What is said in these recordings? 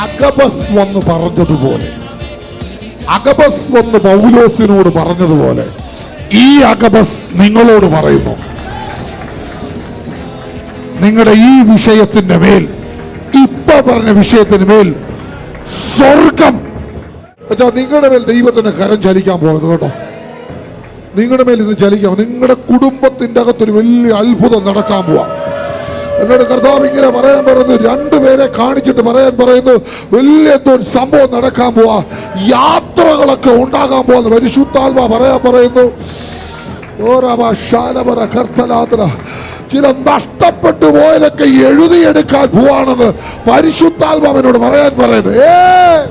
അഗബസ് വന്ന് പറഞ്ഞതുപോലെ. അഗബസ് വന്ന് പൗലോസിനോട് പറഞ്ഞതുപോലെ. ഈ അഗബസ് നിങ്ങളോട് പറയുന്നു. നിങ്ങളുടെ ഈ വിഷയത്തിന്റെ മേൽ ഇപ്പൊ പറഞ്ഞ വിഷയത്തിന് മേൽ സ്വർഗം. നിങ്ങളുടെ മേൽ ദൈവത്തിന്റെ കരം ചലിക്കാൻ പോകുന്നത് കേട്ടോ. നിങ്ങളുടെ മേൽ ഇന്ന് ചലിക്കാം. നിങ്ങളുടെ കുടുംബത്തിന്റെ അകത്തൊരു വലിയ അത്ഭുതം നടക്കാൻ പോവാ. എന്നോട് കർത്താവ് ഇങ്ങനെ പറയാൻ പറയുന്നു. രണ്ടുപേരെ കാണിച്ചിട്ട് പറയാൻ പറയുന്നു വലിയ ഒരു സംഭവം നടക്കാൻ പോവാ. യാത്രകളൊക്കെ ഉണ്ടാകാൻ പോവാന്ന് പരിശുദ്ധാത്മ പറയാൻ പറയുന്നു. ഓരവ കർത്തലാത്ര ചില നഷ്ടപ്പെട്ടു പോയതൊക്കെ എഴുതിയെടുക്കാൻ പോവാണെന്ന് പരിശുദ്ധാത്മാവിനോട് പറയാൻ പറയുന്നു. ഏ!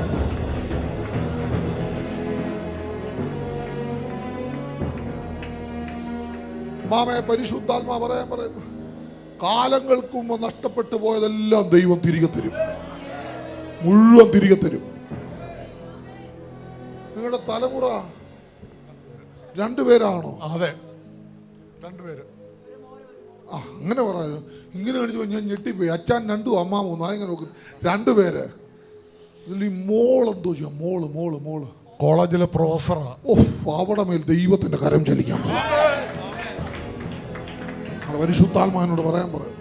മാമയെ പരിശുദ്ധാത്മാ പറയാൻ പറയുന്നു. കാലങ്ങൾക്ക് മുമ്പ് നഷ്ടപ്പെട്ടു പോയതെല്ലാം ദൈവം തിരികെ തരും. മുഴുവൻ തിരികെ തരും. നിങ്ങളുടെ തലമുറ രണ്ടുപേരാണോ? അതെ. രണ്ടുപേര്. ആ അങ്ങനെ പറഞ്ഞു ഇങ്ങനെ കാണിച്ചപ്പോ ഞാൻ ഞെട്ടിപ്പോയി. അച്ഛൻ രണ്ടു അമ്മ മൂന്നും അങ്ങനെ നോക്കുന്നു. രണ്ടുപേര്. ഇതിൽ ഈ മോൾ എന്തോ ചെയ്യാം? മോൾ മോൾ മോൾ. കോളേജിലെ പ്രൊഫസറാ. ഓ അവിടെ മേൽ ദൈവത്തിന്റെ കരം. അവിടെ പരിശുദ്ധാത്മാവിനോട് പറയാൻ പറയും.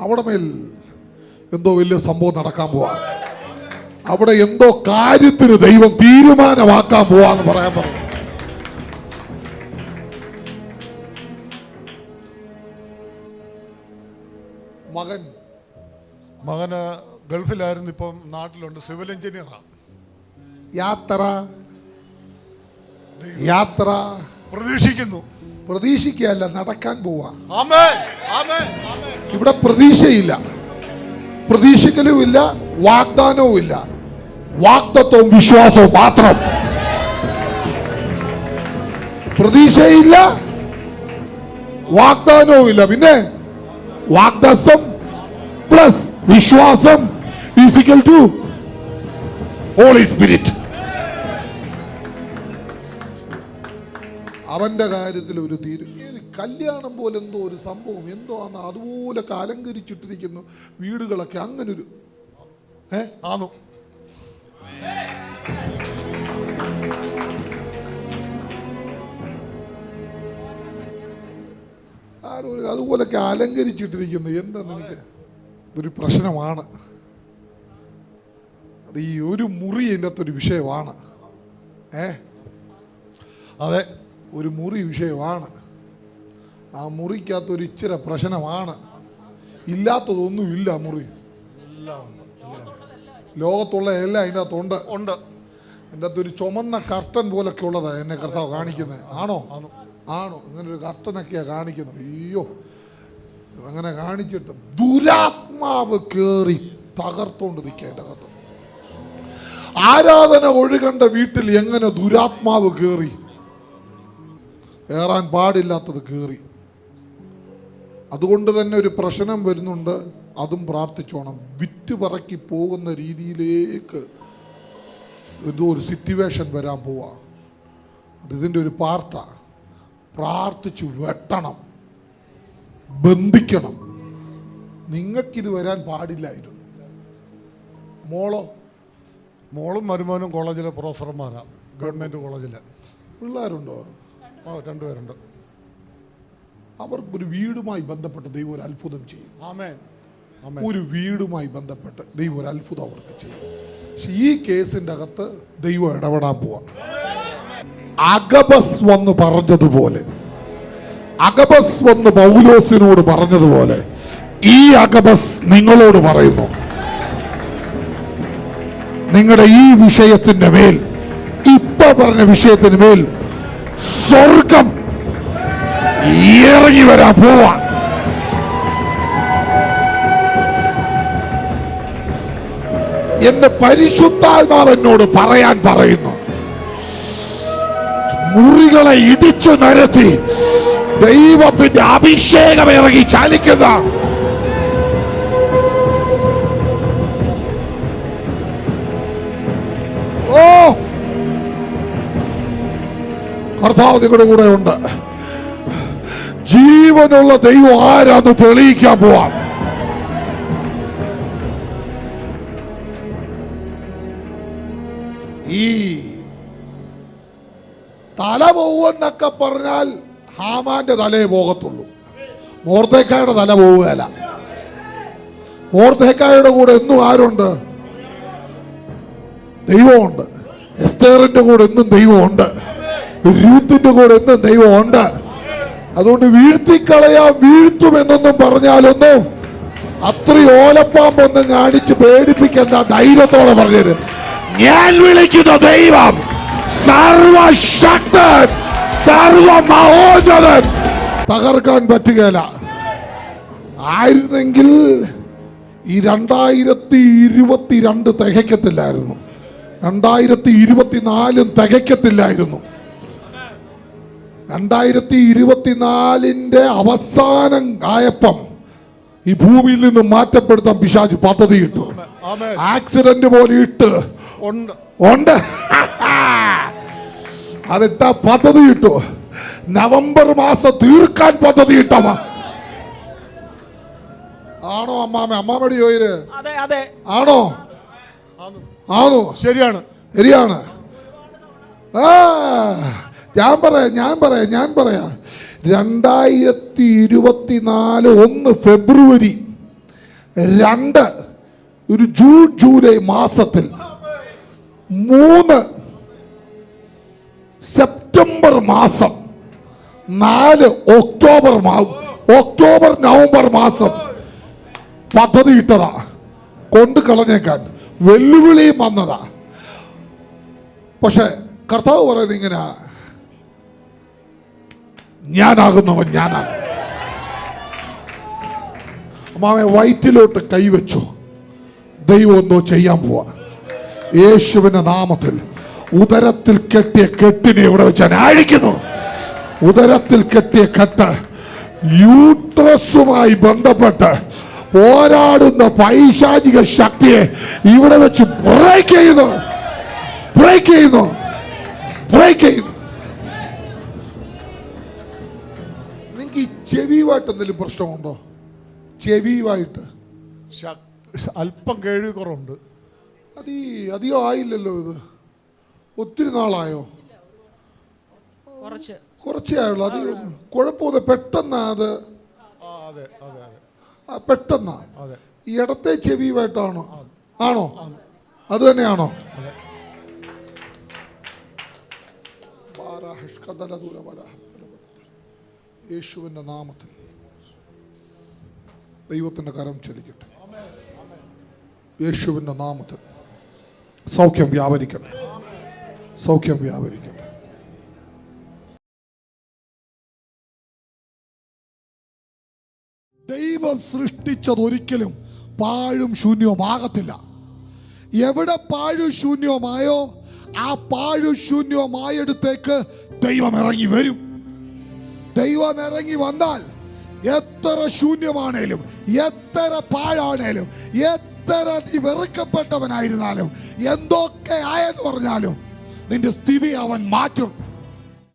അവിടെ മേൽ എന്തോ വലിയ സംഭവം നടക്കാൻ പോവാ. അവിടെ എന്തോ കാര്യത്തിന് ദൈവം തീരുമാനമാക്കാൻ പോവാന്ന് പറയാൻ പറയും. മകൻ മകന് ഗൾഫിലായിരുന്നു ഇപ്പം നാട്ടിലുണ്ട്. സിവിൽ എഞ്ചിനീയറാണ് യാത്ര. യാത്ര. പ്രതീക്ഷിക്കുന്നു. പ്രതീക്ഷിക്കുകയല്ല നടക്കാൻ പോവാ. ഇവിടെ പ്രതീക്ഷയില്ല. പ്രതീക്ഷിക്കലും ഇല്ല വാഗ്ദാനവും ഇല്ല. വാഗ്ദത്വവും വിശ്വാസവും മാത്രം. പ്രതീക്ഷയില്ല വാഗ്ദാനവും ഇല്ല. പിന്നെ വാഗ്ദത്വം പ്ലസ് വിശ്വാസം ഈസിക്കൽ ടു ഹോളി സ്പിരിറ്റ് അവന്റെ കാര്യത്തിൽ ഒരു തീരും കല്യാണം പോലെ എന്തോ ഒരു സംഭവം എന്തോ ആണ് അതുപോലെ അലങ്കരിച്ചിട്ടിരിക്കുന്നു വീടുകളൊക്കെ അങ്ങനൊരു ഏ? ആണോ ആരോ അതുപോലൊക്കെ അലങ്കരിച്ചിട്ടിരിക്കുന്നു. എന്താന്ന് എനിക്ക് ഒരു പ്രശ്നമാണ്. അത് ഈ ഒരു മുറി ഇതിന്റെ അകത്തൊരു വിഷയമാണ്. ഏ? അതെ. ഒരു മുറി വിഷയമാണ്. ആ മുറിക്കകത്ത് ഒരു ഇച്ചിരി പ്രശ്നമാണ്. ഇല്ലാത്തതൊന്നും ഇല്ല മുറി. ലോകത്തുള്ള എല്ലാം അതിന്റെ അകത്തുണ്ട് ഉണ്ട്. എന്റെ അകത്ത് ഒരു ചുമന്ന കർട്ടൻ പോലൊക്കെ ഉള്ളതാണ് എന്നെ കർത്താവ് കാണിക്കുന്നത് ആണോ. ആണോ? ഇങ്ങനെ ഒരു കർട്ടനൊക്കെയാണ് കാണിക്കുന്നത്. അയ്യോ. അങ്ങനെ കാണിച്ചിട്ട് ദുരാത്മാവ് കയറി തകർത്തോണ്ട് നിൽക്കുക എന്റെ അകത്ത്. ആരാധന ഒഴുകണ്ട വീട്ടിൽ എങ്ങനെ ദുരാത്മാവ് കേറി? ഏറാൻ പാടില്ലാത്തത് കേറി. അതുകൊണ്ട് തന്നെ ഒരു പ്രശ്നം വരുന്നുണ്ട്. അതും പ്രാർത്ഥിച്ചോണം. വിറ്റുപറക്കി പോകുന്ന രീതിയിലേക്ക് എന്തോ ഒരു സിറ്റുവേഷൻ വരാൻ പോവാ. അത് ഇതിന്റെ ഒരു പാർട്ടാ പ്രാർത്ഥിച്ച് വെട്ടണം. ബന്ധിക്കണം. നിങ്ങൾക്കിത് വരാൻ പാടില്ലായിരുന്നു. മോളോ? മോളും മരുമോനും കോളേജിലെ പ്രൊഫസർമാരാണ് ഗവൺമെന്റ് കോളേജിലെ. പിള്ളേരുണ്ടോ? ഓ രണ്ടുപേരുണ്ട്. അവർക്കൊരു വീടുമായി ബന്ധപ്പെട്ട് ദൈവം ഒരു അത്ഭുതം ചെയ്യും. ആമേൻ. ഒരു വീടുമായി ബന്ധപ്പെട്ട് ദൈവം ഒരു അത്ഭുതം അവർക്ക് ചെയ്യും. പക്ഷെ ഈ കേസിന്റെ അകത്ത് ദൈവം ഇടപെടാൻ പോവാ. അഗബസ് വന്ന് പറഞ്ഞതുപോലെ അഗബസ് വന്ന് പൗലോസിനോട് പറഞ്ഞതുപോലെ ഈ അഗബസ് നിങ്ങളോട് പറയുന്നു. നിങ്ങളുടെ ഈ വിഷയത്തിന്റെ മേൽ ഇപ്പൊ പറഞ്ഞ വിഷയത്തിന് മേൽ സ്വർഗം. ഇറങ്ങി വരാ പോവാ. എന്ന് പരിശുദ്ധാത്മാവ് എന്നോട് പറയാൻ പറയുന്നു. മുറികളെ ഇടിച്ചു നിരത്തി ദൈവത്തിന്റെ അഭിഷേകം ഇറങ്ങി ചലിക്കുന്ന കർത്താവ് നിങ്ങളുടെ കൂടെ ഉണ്ട്. ജീവനുള്ള ദൈവം ആരാന്ന് തെളിയിക്കാൻ പോവാം. ഈ തല പോവെന്നൊക്കെ പറഞ്ഞാൽ ഹാമാന്റെ തലയെ പോകത്തുള്ളൂ. മോർത്തേക്കായുടെ തല പോവുകയല്ല. മോർത്തേക്കായുടെ കൂടെ എന്നും ആരുണ്ട്? ദൈവമുണ്ട്. എസ്തേറിന്റെ കൂടെ എന്നും ദൈവമുണ്ട്. രൂത്തിന്റെ കൂടെ ദൈവം ദൈവമുണ്ട്. അതുകൊണ്ട് വീഴ്ത്തിക്കളയാ വീഴ്ത്തും എന്നൊന്നും പറഞ്ഞാലൊന്നും അത്രയും ഓലപ്പാമ്പൊന്നും കാണിച്ച് പേടിപ്പിക്കേണ്ട ധൈര്യത്തോടെ പറഞ്ഞത് ഞാൻ വിളിക്കുന്ന ദൈവം സർവശക്തൻ സർവമഹോന്നതൻ. തകർക്കാൻ പറ്റുകയില്ല. ആയിരുന്നെങ്കിൽ ഈ രണ്ടായിരത്തി ഇരുപത്തിരണ്ട് തികയ്ക്കത്തില്ലായിരുന്നു. രണ്ടായിരത്തി ഇരുപത്തിനാലും തികയ്ക്കത്തില്ലായിരുന്നു. രണ്ടായിരത്തി ഇരുപത്തിനാലിന്റെ അവസാനം ആയപ്പം ഈ ഭൂമിയിൽ നിന്ന് മാറ്റപ്പെടുത്താൻ പിശാജ് പദ്ധതി ഇട്ടു ആക്സിഡന്റ് പോലെ ഇട്ട്. ഉണ്ട്. അതിട്ട പദ്ധതി ഇട്ടു നവംബർ മാസം തീർക്കാൻ പദ്ധതി ഇട്ടമ്മ ആണോ അമ്മാമ? അമ്മാമയുടെ ചോയിൽ അതെ അതെ. ആണോ? ആണോ. ശരിയാണ്. ശരിയാണ്. ആ. ഞാൻ പറയാം ഞാൻ പറയാം ഞാൻ പറയാം. രണ്ടായിരത്തി ഇരുപത്തി നാല് ഒന്ന് ഫെബ്രുവരി രണ്ട് ഒരു ജൂൺ ജൂലൈ മാസത്തിൽ മൂന്ന് സെപ്റ്റംബർ മാസം നാല് ഒക്ടോബർ ഒക്ടോബർ നവംബർ മാസം പദ്ധതി ഇട്ടതാ. കൊണ്ട് കളഞ്ഞേക്കാൻ വെല്ലുവിളിയും വന്നതാ. പക്ഷെ കർത്താവ് പറയുന്നത് ഇങ്ങനെ ഞാനാകുന്നവൻ ഞാനാകും അമ്മാവെ വയറ്റിലോട്ട് കൈവച്ചു. ദൈവം എന്തോ ചെയ്യാൻ പോവാ. യേശുവിന്റെ നാമത്തിൽ ഉദരത്തിൽ കെട്ടിയ കെട്ടിനെ ഇവിടെ വെച്ചാൽ ഞാൻ അഴിക്കുന്നു. ഉദരത്തിൽ കെട്ടിയ കെട്ട് യൂട്രസുമായി ബന്ധപ്പെട്ട് പോരാടുന്ന പൈശാചിക ശക്തിയെ ഇവിടെ വെച്ച് ബ്രേക്ക് ചെയ്യുന്നു. ബ്രേക്ക് ചെയ്യുന്നു. ബ്രേക്ക് ചെയ്യുന്നു. ചെവിയുമായിട്ട് എന്തെങ്കിലും പ്രശ്നമുണ്ടോ? ചെവിയുമായിട്ട്. അല്പം കേൾവി കുറവുണ്ട്. അത് ഈ അധികം ആയില്ലല്ലോ ഇത്. ഒത്തിരി നാളായോ? കുറച്ച്. ആയുള്ളൂ. അത് കുഴപ്പമില്ല പെട്ടെന്നാ അത്? പെട്ടെന്നാ? ഈ ഇടത്തെ ചെവിയുമായിട്ടാണോ? ആണോ? അത് തന്നെയാണോ? യേശുവിന്റെ നാമത്തിൽ. ദൈവത്തിന്റെ കരം ചലിക്കട്ടെ. യേശുവിന്റെ നാമത്തിൽ. സൗഖ്യം വ്യാപരിക്കട്ടെ. സൗഖ്യം വ്യാപരിക്കട്ടെ. ദൈവം സൃഷ്ടിച്ചത് ഒരിക്കലും പാഴും ശൂന്യവുമാകത്തില്ല എവിടെ പാഴും ശൂന്യവുമായോ ആ പാഴും ശൂന്യവുമായടുത്തേക്ക് ദൈവം ഇറങ്ങി വരും. ദൈവം ഇറങ്ങി വന്നാൽ എത്ര ശൂന്യമാണേലും എത്ര പാഴാണേലും എത്ര നീ വെറുക്കപ്പെട്ടവനായിരുന്നാലും എന്തൊക്കെ ആയെന്ന് പറഞ്ഞാലും നിന്റെ സ്ഥിതി അവൻ മാറ്റും.